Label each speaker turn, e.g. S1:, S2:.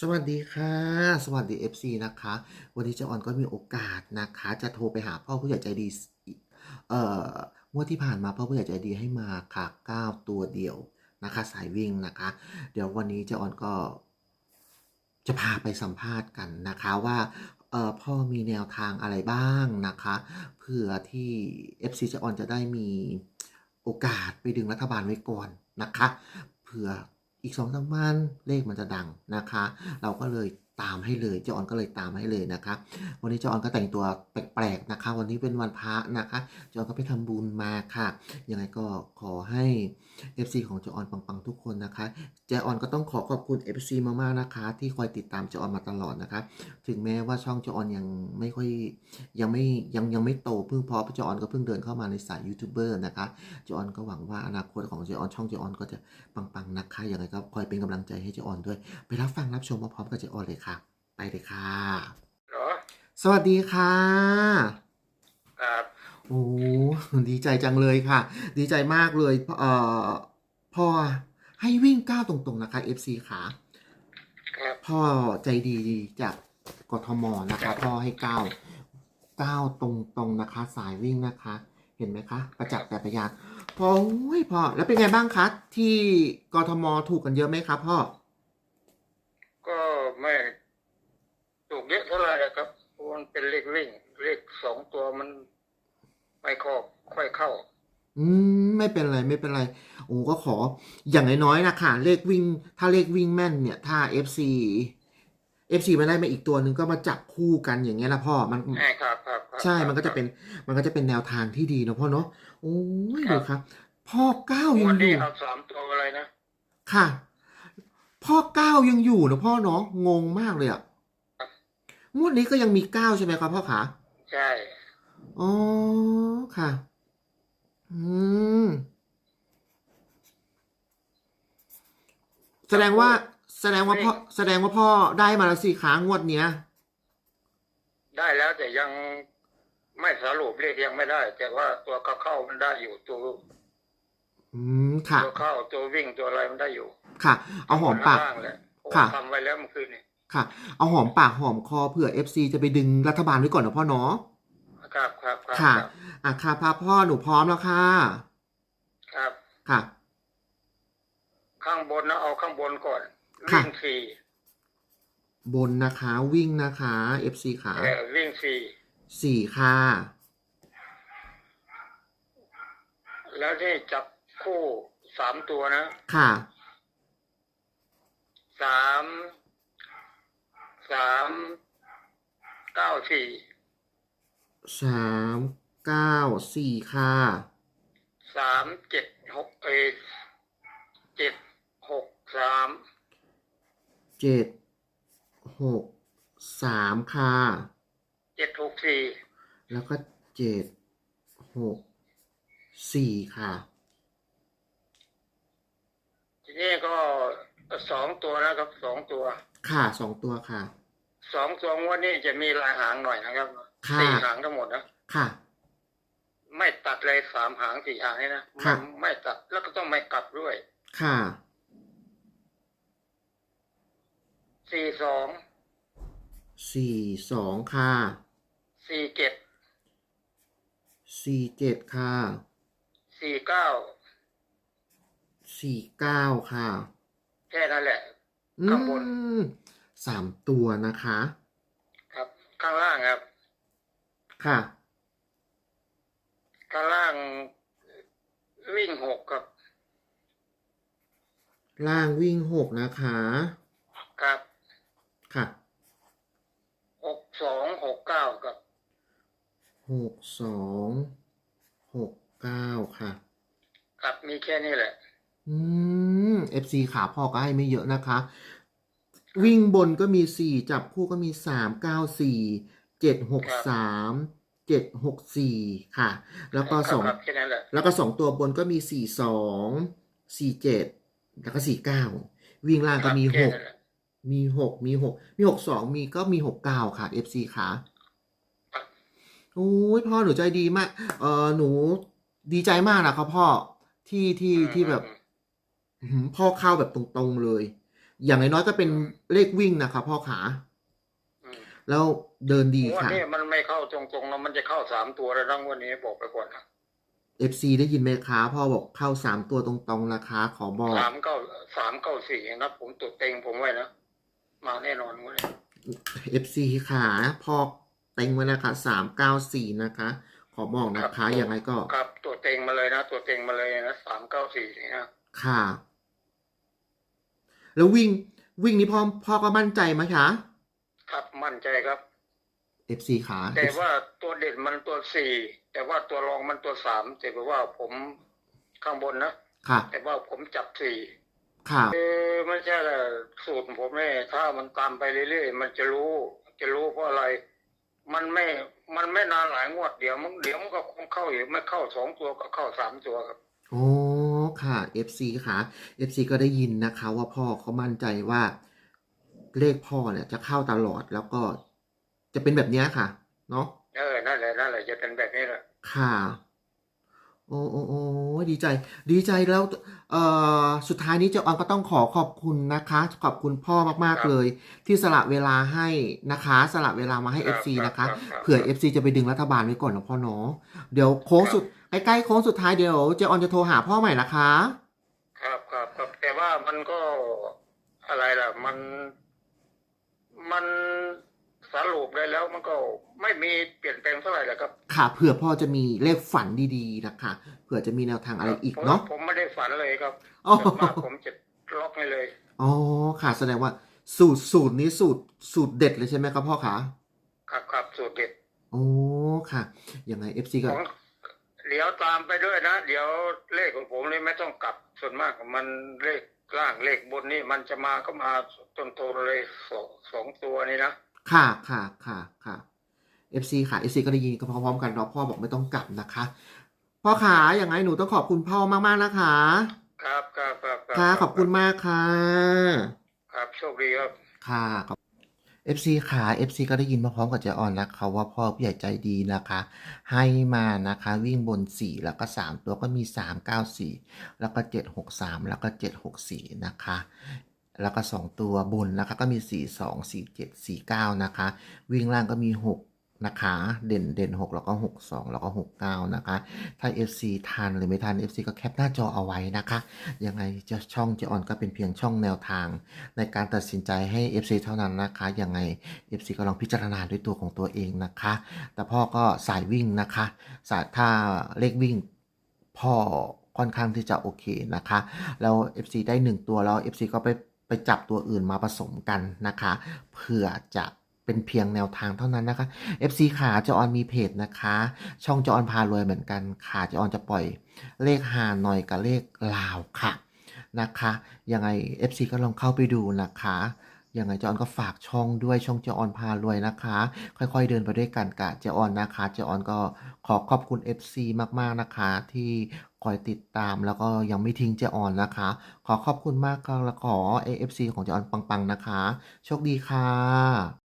S1: สวัสดีค่ะ สวัสดี FC นะคะ วันนี้เจ้าออนก็มีโอกาสนะคะ จะโทรไปหาพ่อผู้ใหญ่ใจดีเอ่องวดที่ผ่านมาพ่อผู้ใหญ่ใจดีให้มาค่ะ9ตัวเดียวนะคะ สายวิ่งนะคะ เดี๋ยววันนี้เจ้าออนก็ จะพาไปสัมภาษณ์กันนะคะว่าเออพ่อมีแนวทางอะไรบ้างนะคะเพื่อที่ FC เจ้าออนจะได้มีโอกาสไปดึงรัฐบาลไว้ก่อนนะคะเผื่อ อีกสองสามวันเลขมันจะดังนะคะ เราก็เลย ตามให้เลยเจ้าออนก็เลยตามให้เลยนะคะวันนี้เจ้าออนก็แต่งตัวแปลกๆนะคะ วันนี้เป็นวันพระนะคะเจ้าออนก็ไปทำบุญมาค่ะยังไงก็ขอให้ FC ของเจ้าออนปังๆทุกคนนะคะเจ้าออนก็ต้องขอขอบคุณ FC มากๆนะคะ ที่คอยติดตามเจ้าออนมาตลอดนะคะ ถึงแม้ว่าช่องเจ้าออนยังไม่ค่อยยังไม่ยังยังไม่โตเพิ่งเพราะเจ้าออนก็เพิ่งเดินเข้ามาในสายยูทูบเบอร์นะคะเจ้าออนก็หวังว่าอนาคตของเจ้าออนช่องเจ้าออนก็จะปังๆนะคะยังไงก็คอยเป็นกำลังใจให้เจ้าออนด้วย ไปรับฟังรับชมพร้อมกับเจ้าออนเลยค่ะ ไปเลยค่ะ
S2: เหรอ
S1: สวัสดีค่ะ
S2: ครับ
S1: โอ้ดีใจจังเลยค่ะ ดีใจมากเลยเอ่อพ่อให้วิ่งก้าวตรงๆนะคะ FC ค่ะ
S2: ครับ
S1: พ่อใจดีจากกทมนะคะ พ่อให้ก้าวก้าวตรงๆนะคะ สายวิ่งนะคะ เห็นไหมคะ ประจักษ์แต่พยานพ่อโอ้ยพ่อแล้วเป็นไงบ้างคะที่กทมถูกกันเยอะไหมครับพ่อ
S2: ก็ไม่ ถูกเยอะเท่าไหร่ครับเพราะมันเป็นเลขวิ่ง เลขสองตัวมันไม่คอบค่อยเข้า
S1: อืมไม่เป็นไรไม่เป็นไรโอ้ก็ขอ อย่างน้อยๆนะคะเลขวิ่ง ถ้าเลขวิ่งแม่นเนี่ย ถ้า FC FC มาได้มาอีกตัวหนึ่งก็มาจับคู่กันอย่างเงี้ยละพ่อมัน
S2: ใช่ครับครับครับ
S1: ใช่มันก็จะเป็น มันก็จะเป็นแนวทางที่ดีเนอะพ่อเนาะโอ้ย
S2: ครับ
S1: ดูครับ พ่อเก้ายั
S2: วั
S1: ง
S2: น
S1: อ
S2: นี้
S1: ยู่
S2: เอาสามตัวอะไรนะ
S1: ค่ะ พ่อเก้ายังอยู่เนอะพ่อเนาะงงมากเลยอะ งวดนี้ก็ยังมีเก้าใช่ไหมครับพ่อขา
S2: ใช่
S1: อ๋อค่ะ อืม แสดงว่าแสดงว่าพ่อแสดงว่าพ่อได้มาแล้วสี่ครั้งงวดเนี้ย
S2: ได้แล้วแต่ยังไม่สรุปเลขยังไม่ได้ แต่ว่าตัวเข้าเข้ามันได้อยู่ตัว
S1: อืมค่ะ
S2: ตัวเข้าตัววิ่งตัวอะไรมันได้อยู่
S1: ค่ะ เอาหอมปาก
S2: ข้งล่างแหละเพราะ
S1: ค่ะ
S2: ว่าทำไว้แล้วเมื่อคืนนี้
S1: ค่ะ เอาหอมปากหอมคอเผื่อ FC จะไปดึงรัฐบาลไว้ก่อนนะพ่อเนาะ
S2: ครับครับครับ
S1: ค่ะ
S2: ครับ
S1: อะค่ะพาพ่อหนูพร้อมแล้วค่ะ
S2: ครับ
S1: ค่ะ
S2: ข้างบนนะเอาข้างบนก่อน
S1: ค่ะ
S2: วิ่งสี่
S1: บนนะคะวิ่งนะคะ FC ขา
S2: เออวิ่งสี่
S1: สี่ค่ะ
S2: แล้วนี่จับคู่สามตัวนะ
S1: ค่ะ
S2: สาม สามเก้าสี่
S1: สามเก้าสี่ค่ะ
S2: สามเจ็ดหกเออเจ็ดหกสาม
S1: เจ็ดหกสามค่ะ
S2: เจ็ดหกสี่
S1: แล้วก็เจ็ดหกสี่ค่ะ
S2: ทีนี้ก็ สองตัวนะครับสองตัว
S1: ค่ะสองตัวค่ะ
S2: สองตัวงวันนี้จะมีลายหางหน่อยนะครับ
S1: ค่ะ
S2: สี่หางทั้งหมดนะ
S1: ค่ะ
S2: ไม่ตัดเลยสามหางสี่หางนี่นะ
S1: ครั
S2: ไม่
S1: บ
S2: ไม่ตัดแล้วก็ต้องไม่กลับด้วย
S1: ค่ะ
S2: สี่สอง
S1: สี่สองค่ะ
S2: สี่เจ็ด
S1: สี่เจ็ดค่ะ
S2: สี่เก้า
S1: สี่เก้าค่ะ
S2: แค่นั้นแหละ
S1: อื
S2: ข้างบน
S1: มสามตัวนะคะ
S2: ครับ ข้างล่างครับ
S1: ค่ะ
S2: ข้างล่างวิ่งหกครับ
S1: ล่างวิ่งหกนะคะ
S2: ครับ
S1: ค่ะ
S2: หกสองหกเก้าครับ
S1: หกสองหกเก้าค่ะ
S2: ครับมีแค่นี้แหละ
S1: อืม FC ขาพ่อก็ให้ไม่เยอะนะคะ วิ่งบนก็มีสี่จับคู่ก็มีสามเก้าสี่เจ็ดหกสามเจ็ดหกสี่ค่ะ แล้วก็สอง
S2: ครับแค่นั้นแหละ
S1: แล้วก็สองตัวบนก็มีสี่สองสี่เจ็ดแล้วก็สี่เก้าวิ่งล่างก็มี
S2: ครับ
S1: ห
S2: แค่
S1: ก
S2: นั้นแหละ
S1: มีหกมีหกมีหกสองมีก็มีหกเก้าค่ะ FC ค่ะ
S2: ครับ
S1: โอ้ยพ่อหนูใจดีมาก เออหนูดีใจมากนะครับพ่อที่ที่ที่แบบ
S2: อืม
S1: อื้อหือ พ่อเข้าแบบตรงๆเลย อย่างน้อยๆก็เป็นเลขวิ่งนะคะพ่อขา
S2: อืม
S1: แล้วเดินดี
S2: งวัน
S1: ค่ะ
S2: นี้มันไม่เข้าตรงๆนะมันจะเข้าสามตัวแล้วทั้งวันนี้บอกไปก่อนนะ
S1: FC ได้ยินไหมคะพ่อบอกเข้าสามตัวตรงๆนะคะ ขอบอก
S2: สามเก้าสามเก้าสี่นะผมตัวเต็งผมไว้นะมาแน่นอนวันนี้
S1: FC ขาพ่อเต็งไว้นะคะสามเก้าสี่นะคะ ขอบอกนะคะยังไงก็
S2: ครับตัวเต็งมาเลยนะ ตัวเต็งมาเลยนะสามเก้าสี่นะ
S1: ค่ะ แล้ววิ่งวิ่งนี่พ่อพ่อก็มั่นใจไหมคะ
S2: ครับมั่นใจครับ
S1: FC ขา
S2: แต่ว่าตัวเด่นมันตัวสี่แต่ว่าตัวรองมันตัวสามแต่ว่าผมข้างบนนะ
S1: ค่ะ
S2: แต่ว่าผมจับสี่
S1: ค่ะ
S2: เออไม่ใช่แหละสูตรผมเนี่ยถ้ามันตามไปเรื่อยๆมันจะรู้ จะรู้เพราะอะไร มันไม่ มันไม่นานหลายงวดเดี๋ยวมันเดี๋ยวมันก็คงเข้าอีกไม่เข้าสองตัวก็เข้าสามตัวครับ
S1: โอ้ ค่ะ FC ค่ะ FC ก็ได้ยินนะคะว่าพ่อเขามั่นใจว่าเลขพ่อเนี่ย จะเข้าตลอดแล้วก็จะเป็นแบบเนี้ยค่ะ เนาะ
S2: เออนั่นแหละนั่นแหละจะเป็นแบบนี้แหละ
S1: ค่ะ โอ้โอ้โอ้ดีใจ ดีใจแล้ว เอ่อสุดท้ายนี้เจ้าออนก็ต้องขอขอบคุณนะคะ ขอบคุณพ่อมากๆเลย ที่สละเวลาให้นะคะ สละเวลามาให้ FC นะคะเผื่อ FC จะไปดึงรัฐบาลไว้ก่อนนะพ่อเนาะเดี๋ยวโค้งสุด ใกล้ๆโค้งสุดท้ายเดี๋ยวเจ้าออนจะโทรหาพ่อใหม่นะคะ
S2: ครับครับครับแต่ว่ามันก็อะไรล่ะ มันมันสรุปได้แล้วมันก็ไม่มีเปลี่ยนแปลงเท่าไหร่แหละครับ
S1: ค่ะเผื่อพ่อจะมีเลขฝันดีๆนะคะเผื่อจะมีแนวทางอะไรอีกเนาะ
S2: ผมผมไม่ได้ฝันเลยครับ
S1: อ๋อ
S2: ส่วนมากผมจะล็อกให้เลย
S1: อ๋อค่ะแสดงว่าสูตรสูตรนี้สูตรสูตรเด็ดเลยใช่ไหมครับพ่อคะ
S2: ครับครับสูตรเด็ด
S1: โอ้ค่ะยังไง FC ก็
S2: ของ เดี๋ยวตามไปด้วยนะ เดี๋ยวเลขของผมนี่ไม่ต้องกลับ ส่วนมากมันเลขล่างเลขบนนี่มันจะมาก็มาจนโตเลยสองสองตัวนี่นะ
S1: ค่ะค่ะค่ะค่ะ FC ค่ะ FC ก็ได้ยินก็พร้อมๆกันเนาะพ่อบอกไม่ต้องกลับนะคะ พ่อขาอย่างไงหนูต้องขอบคุณพ่อมากๆนะคะ
S2: ครับครับครับ
S1: ค่ะขอบคุณมากค่ะ
S2: ครับโชคดีครับ
S1: ค่ะขอบ FC ค่ะ FC ก็ได้ยินมาพร้อมกับเจออนนะคะ ว่าพ่อผู้ใหญ่ใจดีนะคะ ให้มานะคะวิ่งบน 4 แล้วก็ 3 ตัวก็มี 3 9 4 แล้วก็ 7 6 3 แล้วก็ 7 6 4 นะคะ แล้วก็ 2 ตัวบนนะคะก็มี 4 2 4 7 4 9 นะคะ วิ่งล่างก็มี 6 นะคะ เด่นเด่น6 แล้วก็ 6 2 แล้วก็ 6 9 นะคะ ถ้า FC ทันหรือไม่ทัน FC ก็แคปหน้าจอเอาไว้นะคะ ยังไงจะช่องเจออนก็เป็นเพียงช่องแนวทาง ในการตัดสินใจให้ FC เท่านั้นนะคะ ยังไง FC ก็ลองพิจารณาด้วยตัวของตัวเองนะคะ แต่พ่อก็สายวิ่งนะคะสายถ้าเลขวิ่งพ่อค่อนข้างที่จะโอเคนะคะ แล้ว FC ได้ 1 ตัวแล้ว FC ก็ไปไปจับตัวอื่นมาผสมกันนะคะ เพื่อจะ เป็นเพียงแนวทางเท่านั้นนะคะ FC ขาจออนมีเพจนะคะ ช่องจออนพารวยเหมือนกันค่ะจออนจะปล่อยเลขหาหน่อยกับเลขลาวค่ะนะคะยังไง FC ก็ลองเข้าไปดูนะคะยังไงเจออนก็ฝากช่องด้วยช่องเจออนพารวยนะคะ ค่อยๆเดินไปด้วยกันกับเจออนนะคะเจออนก็ขอขอบคุณ FC มากๆนะคะ ที่คอยติดตามแล้วก็ยังไม่ทิ้งเจออนนะคะ ขอขอบคุณมากค่ะและขอ AFC ของเจออนปังๆนะคะ โชคดีค่ะ